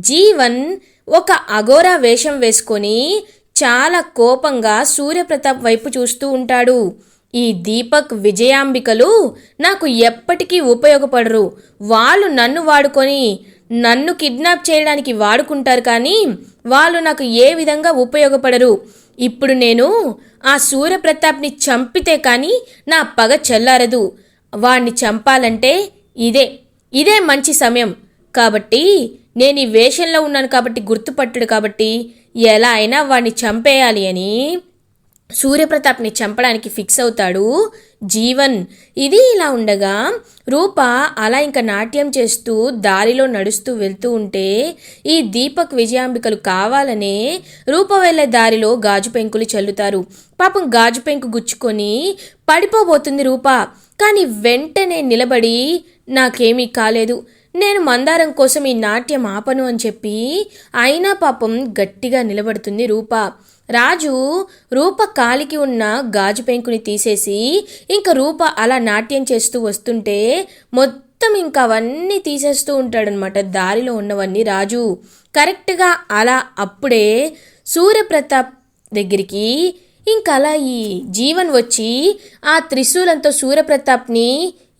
జీవన్ ఒక అఘోరా వేషం వేసుకొని చాలా కోపంగా సూర్యప్రతాప్ వైపు చూస్తూ ఉంటాడు. ఈ దీపక్ విజయాంబికలు నాకు ఎప్పటికీ ఉపయోగపడరు. వాళ్ళు నన్ను వాడుకొని నన్ను కిడ్నాప్ చేయడానికి వాడుకుంటారు కానీ వాళ్ళు నాకు ఏ విధంగా ఉపయోగపడరు. ఇప్పుడు నేను ఆ సూర్యప్రతాప్ని చంపితే కానీ నా పగ చల్లారదు. వాణ్ణి చంపాలంటే ఇదే ఇదే మంచి సమయం. కాబట్టి నేను ఈ వేషంలో ఉన్నాను కాబట్టి గుర్తుపట్టడు కాబట్టి ఎలా అయినా వాడిని చంపేయాలి అని సూర్యప్రతాప్ని చంపడానికి ఫిక్స్ అవుతాడు జీవన్. ఇది ఇలా ఉండగా రూప అలా ఇంకా నాట్యం చేస్తూ దారిలో నడుస్తూ వెళ్తూ ఉంటే ఈ దీపక్ విజయాంబికలు కావాలనే రూప వెళ్ళే దారిలో గాజు పెంకులు చల్లుతారు. పాపం గాజు పెంకు గుచ్చుకొని పడిపోబోతుంది రూప. కానీ వెంటనే నిలబడి నాకేమీ కాలేదు. నేను మందారం కోసం ఈ నాట్యం ఆపను అని చెప్పి అయినా పాపం గట్టిగా నిలబడుతుంది రూప. రాజు రూప కాలికి ఉన్న గాజు పెంకుని తీసేసి ఇంకా రూప అలా నాట్యం చేస్తూ వస్తుంటే మొత్తం ఇంకా అవన్నీ తీసేస్తూ ఉంటాడనమాట దారిలో ఉన్నవన్నీ రాజు. కరెక్ట్గా అలా అప్పుడే సూర్యప్రతాప్ దగ్గరికి ఇంకా అలా ఈ జీవన్ వచ్చి ఆ త్రిశూలంతో సూర్యప్రతాప్ని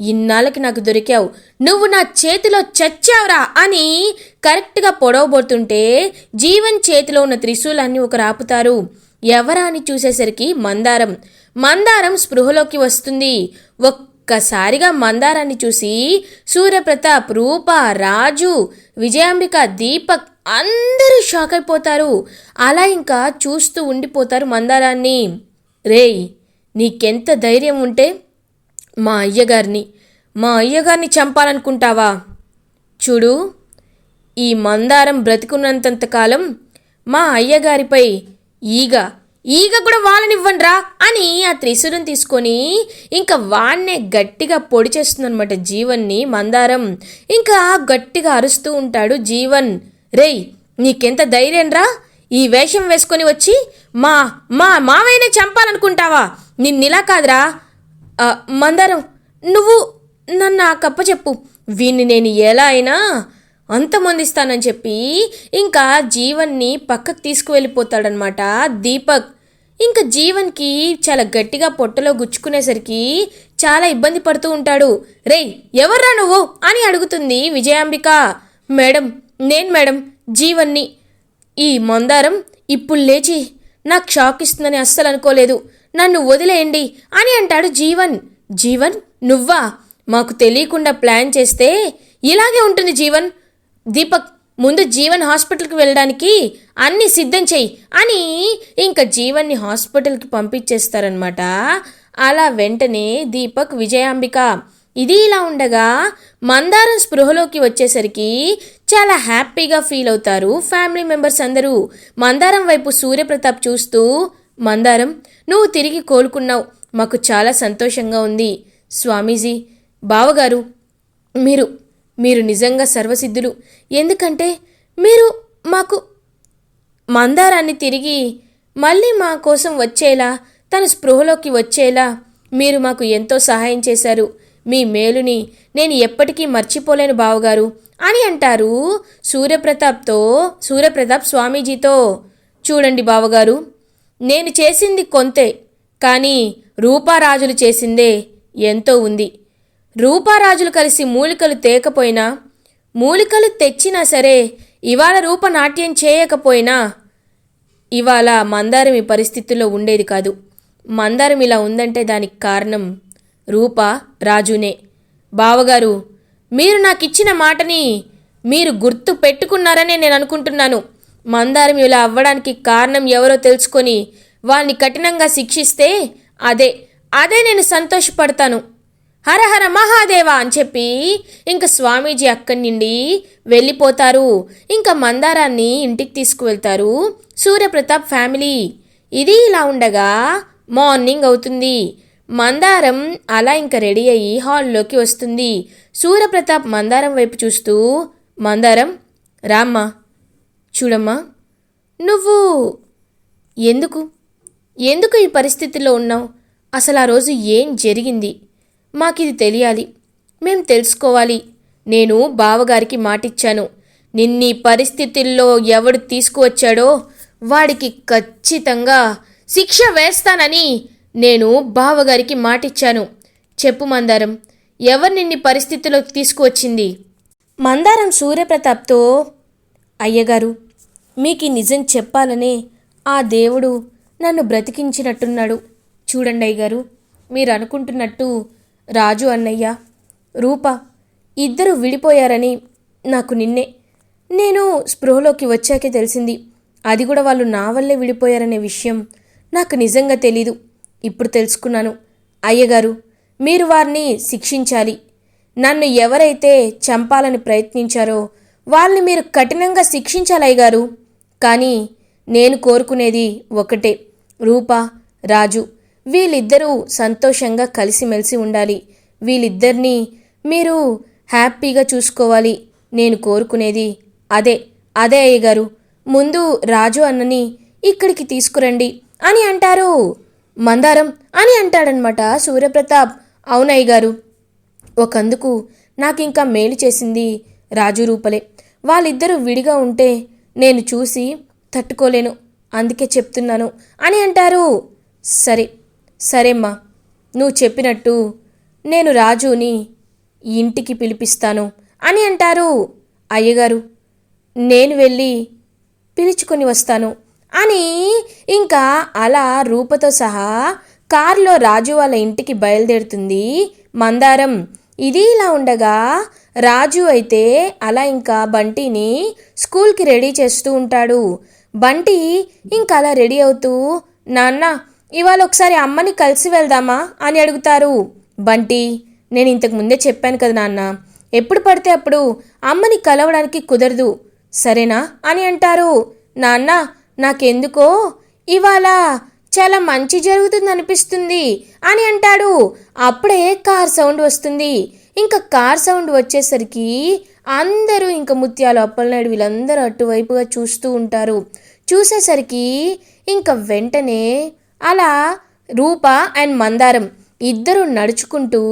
ఇన్నాళ్ళకి నాకు దొరికావు. నువ్వు నా చేతిలో చచ్చావురా అని కరెక్ట్గా పొడవబోతుంటే జీవన్ చేతిలో ఉన్న త్రిశూలాన్ని ఒకరు ఆపుతారు. ఎవరా అని చూసేసరికి మందారం. మందారం స్పృహలోకి వస్తుంది. ఒక్కసారిగా మందారాన్ని చూసి సూర్యప్రతాప్ రూప రాజు విజయాంబిక దీపక్ అందరూ షాక్ అయిపోతారు. అలా ఇంకా చూస్తూ ఉండిపోతారు మందారాన్ని. రేయ్ నీకెంత ధైర్యం ఉంటే మా అయ్యగారిని. మా అయ్యగారిని చంపాలనుకుంటావా? చూడు ఈ మందారం బ్రతికున్నంతంత కాలం మా అయ్యగారిపై ఈగ ఈగ కూడా వాళ్ళనివ్వండ్రా అని ఆ త్రిశూలం తీసుకొని ఇంకా వాణ్ణే గట్టిగా పొడి చేస్తుందనమాట జీవన్ని మందారం. ఇంకా గట్టిగా అరుస్తూ ఉంటాడు జీవన్. రేయ్ నీకెంత ధైర్యం రా ఈ వేషం వేసుకొని వచ్చి మా మా మావయ్యనే చంపాలనుకుంటావా? నిన్నిలా కాదురా. మందారం నువ్వు నన్ను ఆ కప్ప చెప్పు. వీణ్ణి నేను ఎలా అయినా అంతమందిస్తానని చెప్పి ఇంకా జీవన్ని పక్కకు తీసుకువెళ్ళిపోతాడనమాట దీపక్. ఇంకా జీవన్కి చాలా గట్టిగా పొట్టలో గుచ్చుకునేసరికి చాలా ఇబ్బంది పడుతూ ఉంటాడు. రేయ్ ఎవర్రా నువ్వు? అని అడుగుతుంది విజయాంబిక. మేడం నేను మేడం జీవన్ని. ఈ మందారం ఇప్పుడు లేచి నాకు షాక్ ఇస్తుందని అస్సలు అనుకోలేదు. నన్ను వదిలేయండి అని అంటాడు జీవన్. జీవన్ నువ్వా? మాకు తెలియకుండా ప్లాన్ చేస్తే ఇలాగే ఉంటుంది జీవన్. దీపక్ ముందు జీవన్ హాస్పిటల్కి వెళ్ళడానికి అన్ని సిద్ధం చెయ్యి అని ఇంకా జీవన్ని హాస్పిటల్కి పంపించేస్తారనమాట అలా వెంటనే దీపక్ విజయాంబిక ఇది ఇలా ఉండగా మందారం స్పృహలోకి వచ్చేసరికి చాలా హ్యాపీగా ఫీల్ అవుతారు ఫ్యామిలీ మెంబర్స్ అందరూ. మందారం వైపు సూర్యప్రతాప్ చూస్తూ మందారం నువ్వు తిరిగి కోలుకున్నావు. మాకు చాలా సంతోషంగా ఉంది. స్వామీజీ బావగారు మీరు మీరు నిజంగా సర్వసిద్ధులు. ఎందుకంటే మీరు మాకు మందారాన్ని తిరిగి మళ్ళీ మా కోసం వచ్చేలా తన స్పృహలోకి వచ్చేలా మీరు మాకు ఎంతో సహాయం చేశారు. మీ మేలుని నేను ఎప్పటికీ మర్చిపోలేను బావగారు. అని అంటారు సూర్యప్రతాప్తో సూర్యప్రతాప్ స్వామీజీతో. చూడండి బావగారు నేను చేసింది కొంతే కానీ రూపారాజులు చేసిందే ఎంతో ఉంది. రూపారాజులు కలిసి మూలికలు తేకపోయినా మూలికలు తెచ్చినా సరే ఇవాళ రూపనాట్యం చేయకపోయినా ఇవాళ మందారం ఈ పరిస్థితుల్లో ఉండేది కాదు. మందారం ఇలా ఉందంటే దానికి కారణం రూప రాజునే బావగారు మీరు నాకు ఇచ్చిన మాటని మీరు గుర్తు పెట్టుకున్నారనే నేను అనుకుంటున్నాను. మందారం ఇలా అవ్వడానికి కారణం ఎవరో తెలుసుకొని వాణ్ణి కఠినంగా శిక్షిస్తే అదే. అదే నేను సంతోషపడతాను. హర హర మహాదేవ అని చెప్పి ఇంకా స్వామీజీ అక్కడి నుండి వెళ్ళిపోతారు. ఇంకా మందారాన్ని ఇంటికి తీసుకువెళ్తారు. సూర్యప్రతాప్ ఫ్యామిలీ. ఇది ఇలా ఉండగా మార్నింగ్ అవుతుంది. మందారం అలా ఇంకా రెడీ అయ్యి హాల్లోకి వస్తుంది. సూర్యప్రతాప్ మందారం వైపు చూస్తూ మందారం రామ్మా. చూడమ్మా. నువ్వు ఎందుకు? ఎందుకు ఈ పరిస్థితిలో ఉన్నావు? అసలు ఆ రోజు ఏం జరిగింది? మాకిది తెలియాలి. మేం తెలుసుకోవాలి. నేను బావగారికి మాటిచ్చాను. నిన్నీ పరిస్థితుల్లో ఎవడు తీసుకువచ్చాడో వాడికి ఖచ్చితంగా శిక్ష వేస్తానని నేను బావగారికి మాటిచ్చాను. చెప్పు మందారం ఎవరు నిన్ని పరిస్థితిలోకి తీసుకువచ్చింది? మందారం సూర్యప్రతాప్తో అయ్యగారు మీకు ఈ నిజం చెప్పాలనే ఆ దేవుడు నన్ను బ్రతికించినట్టున్నాడు. చూడండి అయ్యగారు మీరు అనుకుంటున్నట్టు రాజు అన్నయ్య రూప ఇద్దరు విడిపోయారని నాకు నిన్నే. నేను స్పృహలోకి వచ్చాకే తెలిసింది. అది కూడా వాళ్ళు నా వల్లే విడిపోయారనే విషయం నాకు నిజంగా తెలీదు. ఇప్పుడు తెలుసుకున్నాను. అయ్యగారు మీరు వారిని శిక్షించాలి. నన్ను ఎవరైతే చంపాలని ప్రయత్నించారో వాళ్ళని మీరు కఠినంగా శిక్షించాలి అయ్యగారు కానీ నేను కోరుకునేది ఒకటే. రూప రాజు వీళ్ళిద్దరూ సంతోషంగా కలిసిమెలిసి ఉండాలి. వీళ్ళిద్దరినీ మీరు హ్యాపీగా చూసుకోవాలి. నేను కోరుకునేది అదే. అదే అయ్యగారు ముందు రాజు అన్నని ఇక్కడికి తీసుకురండి అని అంటారు. మందారం అని అంటాడనమాట సూర్యప్రతాప్. అవునయ్య గారు ఒకందుకు నాకింకా మేలు చేసింది రాజు రూపలే. వాళ్ళిద్దరూ విడిగా ఉంటే నేను చూసి తట్టుకోలేను. అందుకే చెప్తున్నాను. అని అంటారు. సరే సరేమ్మా. నువ్వు చెప్పినట్టు నేను రాజుని ఇంటికి పిలిపిస్తాను అని అంటారు. అయ్యగారు నేను వెళ్ళి పిలుచుకొని వస్తాను అని ఇంకా అలా రూపతో సహా కారులో రాజు వాళ్ళ ఇంటికి బయలుదేరుతుంది మందారం. ఇది ఇలా ఉండగా రాజు అయితే అలా ఇంకా బంటిని స్కూల్కి రెడీ చేస్తూ ఉంటాడు. బంటి ఇంకా అలా రెడీ అవుతూ నాన్న ఇవాళ ఒకసారి అమ్మని కలిసి వెళ్దామా? అని అడుగుతారు. బంటి నేను ఇంతకు ముందే చెప్పాను కదా నాన్న ఎప్పుడు పడితే అప్పుడు అమ్మని కలవడానికి కుదరదు. సరేనా? అని అంటారు. నాన్న నాకెందుకో? ఇవాళ చాలా మంచి జరుగుతుంది అనిపిస్తుంది అని అంటాడు. అప్పుడే కార్ సౌండ్ వస్తుంది. ఇంకా కార్ సౌండ్ వచ్చేసరికి అందరూ ఇంకా ముత్యాలు అప్పలనాయుడు వీళ్ళందరూ అటువైపుగా చూస్తూ ఉంటారు. చూసేసరికి ఇంకా వెంటనే అలా రూప అండ్ మందారం ఇద్దరు నడుచుకుంటూ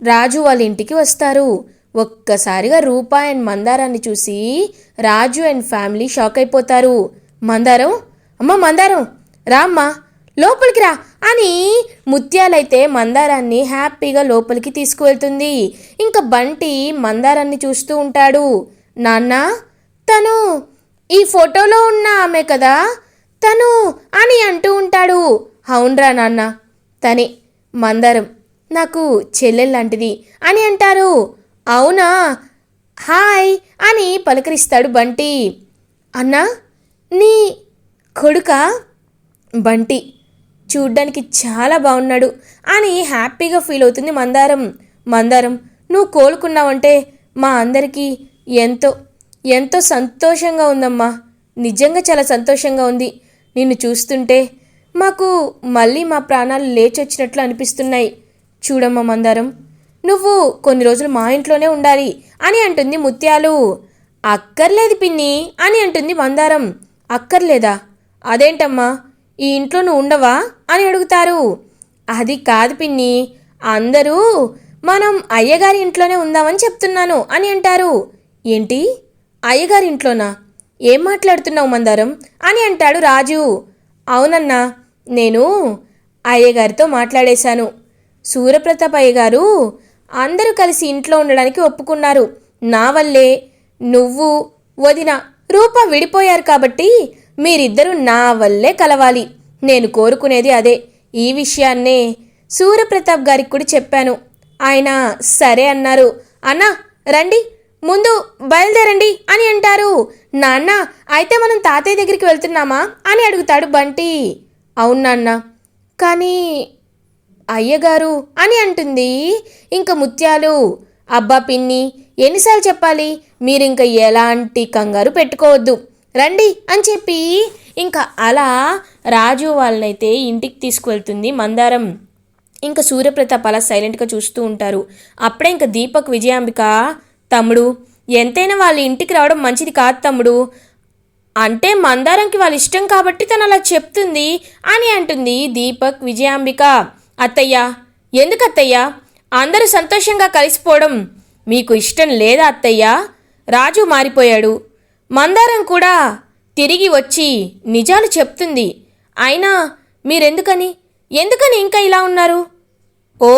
రాజు వాళ్ళ ఇంటికి వస్తారు. ఒక్కసారిగా రూప అండ్ మందారాన్ని చూసి రాజు అండ్ ఫ్యామిలీ షాక్ అయిపోతారు. మందారం? అమ్మ మందారం! రామ్మా లోపలికి రా అని ముత్యాలైతే మందారాన్ని హ్యాపీగా లోపలికి తీసుకువెళ్తుంది. ఇంకా బంటి మందారాన్ని చూస్తూ ఉంటాడు. నాన్న తను ఈ ఫోటోలో ఉన్న ఆమె కదా? తను అని అంటూ ఉంటాడు. అవునరా నాన్న తనే మందారం నాకు చెల్లెల్లాంటిది అని అంటారు. అవునా? హాయ్ అని పలకరిస్తాడు బంటి. అన్నా నీ కొడుకా? బంటి చూడ్డానికి చాలా బాగున్నాడు అని హ్యాపీగా ఫీల్ అవుతుంది మందారం. మందారం నువ్వు కోలుకున్నావంటే మా అందరికీ ఎంతో ఎంతో సంతోషంగా ఉందమ్మా. నిజంగా చాలా సంతోషంగా ఉంది. నిన్ను చూస్తుంటే మాకు మళ్ళీ మా ప్రాణాలు లేచొచ్చినట్లు అనిపిస్తున్నాయి. చూడమ్మా మందారం నువ్వు కొన్ని రోజులు మా ఇంట్లోనే ఉండాలి అని అంటుంది ముత్యాలు. అక్కర్లేదు పిన్ని అని అంటుంది మందారం. అక్కర్లేదా? అదేంటమ్మా? ఈ ఇంట్లో నువ్వు ఉండవా? అని అడుగుతారు. అది కాదు పిన్ని. అందరూ మనం అయ్యగారి ఇంట్లోనే ఉందామని చెప్తున్నాను అని అంటారు. ఏంటి? అయ్యగారి ఇంట్లోనా? ఏం మాట్లాడుతున్నావు మందారం? అని అంటాడు రాజు. అవునన్నా నేను అయ్యగారితో మాట్లాడేశాను. సూర్యప్రతాప్ అయ్యగారు అందరూ కలిసి ఇంట్లో ఉండడానికి ఒప్పుకున్నారు. నా వల్లే నువ్వు వదిన రూప విడిపోయారు కాబట్టి మీరిద్దరూ నా వల్లే కలవాలి. నేను కోరుకునేది అదే. ఈ విషయాన్నే సూర్యప్రతాప్ గారికి కూడా చెప్పాను. ఆయన సరే అన్నారు. అన్నా రండి. ముందు బయలుదేరండి అని అంటారు. నాన్న అయితే మనం తాతయ్య దగ్గరికి వెళ్తున్నామా అని అడుగుతాడు బంటి. అవును నాన్న. కానీ అయ్యగారు అని అంటుంది. ఇంక ముత్యాలు అబ్బా పిన్ని ఎన్నిసార్లు చెప్పాలి? మీరు ఇంకా ఎలాంటి కంగారు పెట్టుకోవద్దు. రండి అని చెప్పి ఇంకా అలా రాజు వాళ్ళనైతే ఇంటికి తీసుకువెళ్తుంది మందారం. ఇంకా సూర్యప్రతాప్ అలా సైలెంట్గా చూస్తూ ఉంటారు. అప్పుడే ఇంకా దీపక్ విజయాంబిక తమ్ముడు ఎంతైనా వాళ్ళ ఇంటికి రావడం మంచిది కాదు తమ్ముడు. అంటే మందారంకి వాళ్ళ ఇష్టం కాబట్టి తను అలా చెప్తుంది అని అంటుంది దీపక్ విజయాంబిక. అత్తయ్య ఎందుకు అత్తయ్య అందరూ సంతోషంగా కలిసిపోవడం మీకు ఇష్టం లేదా అత్తయ్య? రాజు మారిపోయాడు. మందారం కూడా తిరిగి వచ్చి నిజాలు చెప్తుంది. అయినా మీరెందుకని? ఎందుకని ఇంకా ఇలా ఉన్నారు? ఓ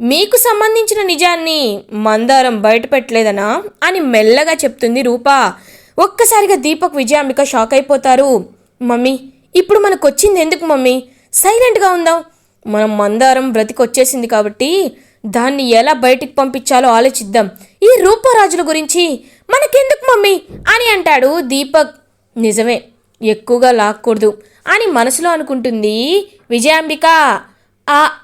మీకు సంబంధించిన నిజాన్ని మందారం బయటపెట్టలేదనా అని మెల్లగా చెప్తుంది రూపా. ఒక్కసారిగా దీపక్ విజయాంబిక షాక్ అయిపోతారు. మమ్మీ ఇప్పుడు మనకు వచ్చింది ఎందుకు మమ్మీ? సైలెంట్గా ఉందాం. మనం మందారం బ్రతికొచ్చేసింది కాబట్టి దాన్ని ఎలా బయటికి పంపించాలో ఆలోచిద్దాం. ఈ రూపరాజుల గురించి మనకెందుకు మమ్మీ? అని అంటాడు దీపక్. నిజమే ఎక్కువగా లాక్కూడదు అని మనసులో అనుకుంటుంది విజయాంబిక.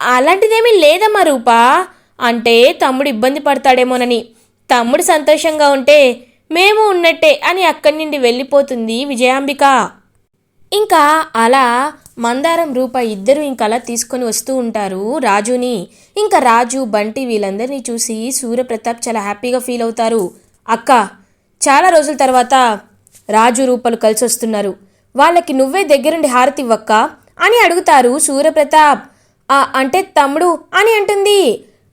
అలాంటిదేమీ లేదమ్మా రూపా. అంటే తమ్ముడు ఇబ్బంది పడతాడేమోనని. తమ్ముడు సంతోషంగా ఉంటే మేము ఉన్నట్టే అని అక్కడి నుండి వెళ్ళిపోతుంది విజయాంబిక. ఇంకా అలా మందారం రూప ఇద్దరు ఇంకా అలా తీసుకొని వస్తూ ఉంటారు. రాజుని ఇంకా రాజు బంటి వీళ్ళందరినీ చూసి సూర్యప్రతాప్ చాలా హ్యాపీగా ఫీల్ అవుతారు. అక్క చాలా రోజుల తర్వాత రాజు రూపలు కలిసి వస్తున్నారు వాళ్ళకి నువ్వే దగ్గరుండి హారతి ఇవ్వక్క అని అడుగుతారు సూర్యప్రతాప్. అంటే తమ్ముడు అని అంటుంది.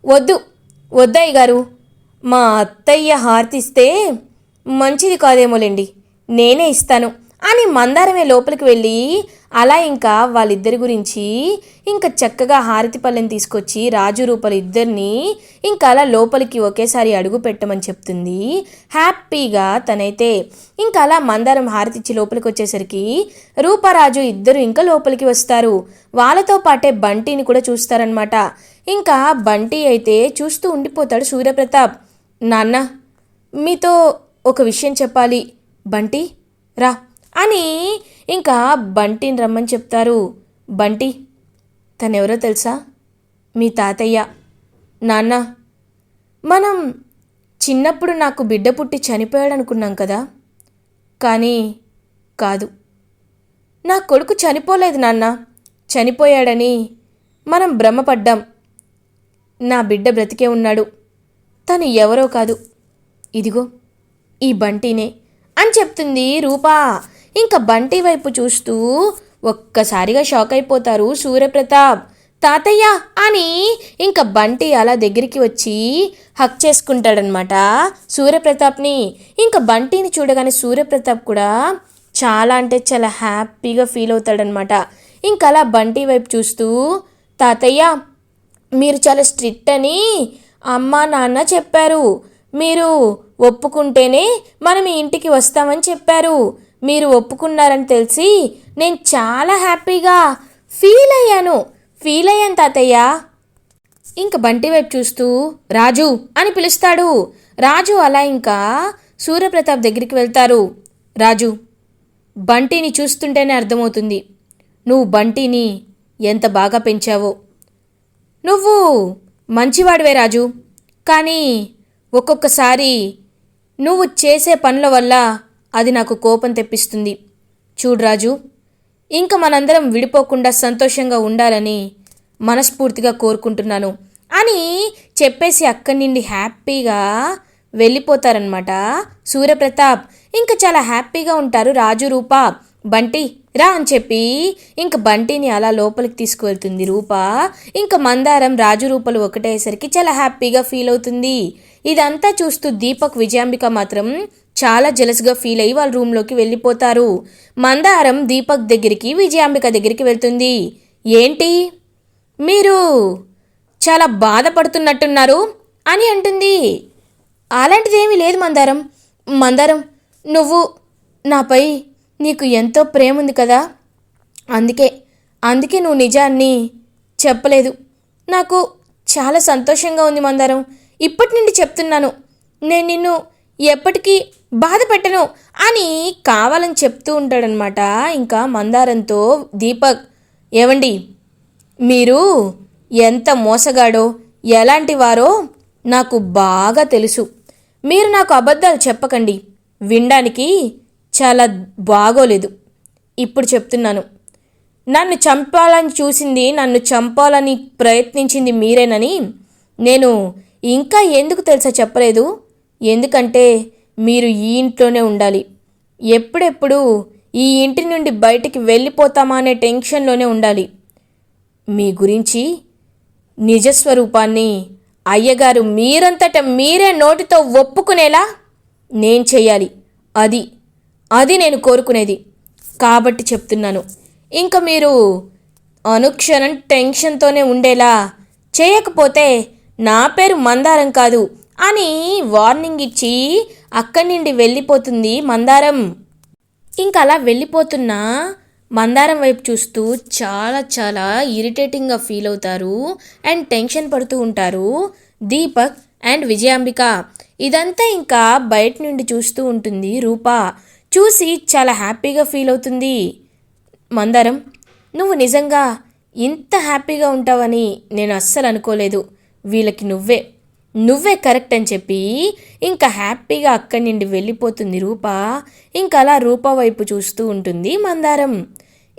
వద్దు వద్దయ్య గారు. మా అత్తయ్య హారతి ఇస్తే మంచిది కాదేమోలేండి. నేనే ఇస్తాను. అని మందారమే లోపలికి వెళ్ళి అలా ఇంకా వాళ్ళిద్దరి గురించి ఇంకా చక్కగా హారతి పళ్ళెం తీసుకొచ్చి రాజు రూపలు ఇద్దరిని ఇంకా అలా లోపలికి ఒకేసారి అడుగు పెట్టమని చెప్తుంది. హ్యాపీగా తనైతే ఇంకా అలా మందారం హారతిచ్చి లోపలికి వచ్చేసరికి రూపరాజు ఇద్దరు ఇంకా లోపలికి వస్తారు. వాళ్ళతో పాటే బంటిని కూడా చూస్తారనమాట ఇంకా బంటి అయితే చూస్తూ ఉండిపోతాడు సూర్యప్రతాప్. నాన్న మీతో ఒక విషయం చెప్పాలి. బంటి రా. అని ఇంకా బంటిని రమ్మని చెప్తారు. బంటి తనెవరో తెలుసా? మీ తాతయ్య నాన్న. మనం చిన్నప్పుడు నాకు బిడ్డ పుట్టి చనిపోయాడు అనుకున్నాం కదా. కానీ కాదు. నా కొడుకు చనిపోలేదు నాన్న. చనిపోయాడని మనం భ్రమపడ్డాం. నా బిడ్డ బ్రతికే ఉన్నాడు. తను ఎవరో కాదు. ఇదిగో ఈ బంటినే అని చెప్తుంది రూపా. ఇంకా బంటి వైపు చూస్తూ ఒక్కసారిగా షాక్ అయిపోతారు సూర్యప్రతాప్. తాతయ్య! అని ఇంకా బంటి అలా దగ్గరికి వచ్చి హక్ చేసుకుంటాడనమాట సూర్యప్రతాప్ని. ఇంకా బంటిని చూడగానే సూర్యప్రతాప్ కూడా చాలా అంటే చాలా హ్యాపీగా ఫీల్ అవుతాడనమాట ఇంకా అలా బంటి వైపు చూస్తూ తాతయ్య మీరు చాలా స్ట్రిక్ట్ అని అమ్మ నాన్న చెప్పారు. మీరు ఒప్పుకుంటేనే మనం ఈ ఇంటికి వస్తామని చెప్పారు. మీరు ఒప్పుకున్నారని తెలిసి నేను చాలా హ్యాపీగా ఫీల్ అయ్యాను. ఫీల్ అయ్యాను తాతయ్య. ఇంక బంటి వైపు చూస్తూ రాజు అని పిలుస్తాడు. రాజు అలా ఇంకా సూర్యప్రతాప్ దగ్గరికి వెళ్తారు. రాజు బంటిని చూస్తుంటేనే అర్థమవుతుంది. నువ్వు బంటిని ఎంత బాగా పెంచావో. నువ్వు మంచివాడివే రాజు. కానీ ఒక్కొక్కసారి నువ్వు చేసే పనుల వల్ల అది నాకు కోపం తెప్పిస్తుంది. చూడు రాజు ఇంక మనందరం విడిపోకుండా సంతోషంగా ఉండాలని మనస్ఫూర్తిగా కోరుకుంటున్నాను. అని చెప్పేసి అక్కడి నుండి హ్యాపీగా వెళ్ళిపోతారనమాట సూర్యప్రతాప్. ఇంకా చాలా హ్యాపీగా ఉంటారు రాజు రూప. బంటి రా అని చెప్పి ఇంక బంటిని అలా లోపలికి తీసుకువెళ్తుంది రూప. ఇంక మందారం రాజు రూపలు ఒకటేసరికి చాలా హ్యాపీగా ఫీల్ అవుతుంది. ఇదంతా చూస్తూ దీపక్ విజయాంబిక మాత్రం చాలా జెలస్గా ఫీల్ అయ్యి వాళ్ళ రూమ్లోకి వెళ్ళిపోతారు. మందారం దీపక్ దగ్గరికి విజయాంబిక దగ్గరికి వెళ్తుంది. ఏంటి? మీరు చాలా బాధపడుతున్నట్టున్నారు అని అంటుంది. అలాంటిదేమీ లేదు మందారం. మందారం నువ్వు నాపై నీకు ఎంతో ప్రేమ ఉంది కదా? అందుకే అందుకే నువ్వు నిజాన్ని చెప్పలేదు. నాకు చాలా సంతోషంగా ఉంది మందారం. ఇప్పటి నుండి చెప్తున్నాను. నేను నిన్ను ఎప్పటికీ బాధ పెట్టను అని కావాలని చెప్తూ ఉంటాడనమాట. ఇంకా మందారంతో దీపక్ ఏవండి మీరు ఎంత మోసగాడో ఎలాంటి వారో నాకు బాగా తెలుసు. మీరు నాకు అబద్ధాలు చెప్పకండి. వినడానికి చాలా బాగోలేదు. ఇప్పుడు చెప్తున్నాను. నన్ను చంపాలని చూసింది నన్ను చంపాలని ప్రయత్నించింది మీరేనని నేను ఇంకా ఎందుకు తెలుసా చెప్పలేదు? ఎందుకంటే మీరు ఈ ఇంట్లోనే ఉండాలి. ఎప్పుడెప్పుడు ఈ ఇంటి నుండి బయటికి వెళ్ళిపోతామా అనే టెన్షన్లోనే ఉండాలి. మీ గురించి నిజస్వరూపాన్ని అయ్యగారు మీరంతట మీరే నోటితో ఒప్పుకునేలా నేను చేయాలి అది అది నేను కోరుకునేది. కాబట్టి చెప్తున్నాను. ఇంకా మీరు అనుక్షణం టెన్షన్తోనే ఉండేలా చేయకపోతే నా పేరు మందారం కాదు. అని వార్నింగ్ ఇచ్చి అక్కడి నుండి వెళ్ళిపోతుంది మందారం. ఇంకా అలా వెళ్ళిపోతున్న మందారం వైపు చూస్తూ చాలా చాలా ఇరిటేటింగ్గా ఫీల్ అవుతారు అండ్ టెన్షన్ పడుతూ ఉంటారు దీపక్ అండ్ విజయాంబిక. ఇదంతా ఇంకా బయట నుండి చూస్తూ ఉంటుంది రూప. చూసి చాలా హ్యాపీగా ఫీల్ అవుతుంది మందారం. నువ్వు నిజంగా ఇంత హ్యాపీగా ఉంటావని నేను అస్సలు అనుకోలేదు. వీళ్ళకి నువ్వే. నువ్వే కరెక్ట్ అని చెప్పి ఇంకా హ్యాపీగా అక్కడి నుండి వెళ్ళిపోతుంది రూప. ఇంకా అలా రూప వైపు చూస్తూ ఉంటుంది మందారం.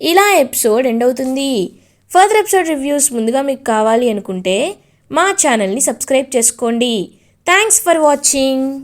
ఇలా ఎపిసోడ్ ఎండ్ అవుతుంది. ఫర్దర్ ఎపిసోడ్ రివ్యూస్ ముందుగా మీకు కావాలి అనుకుంటే మా ఛానల్ని సబ్స్క్రైబ్ చేసుకోండి. Thanks for watching.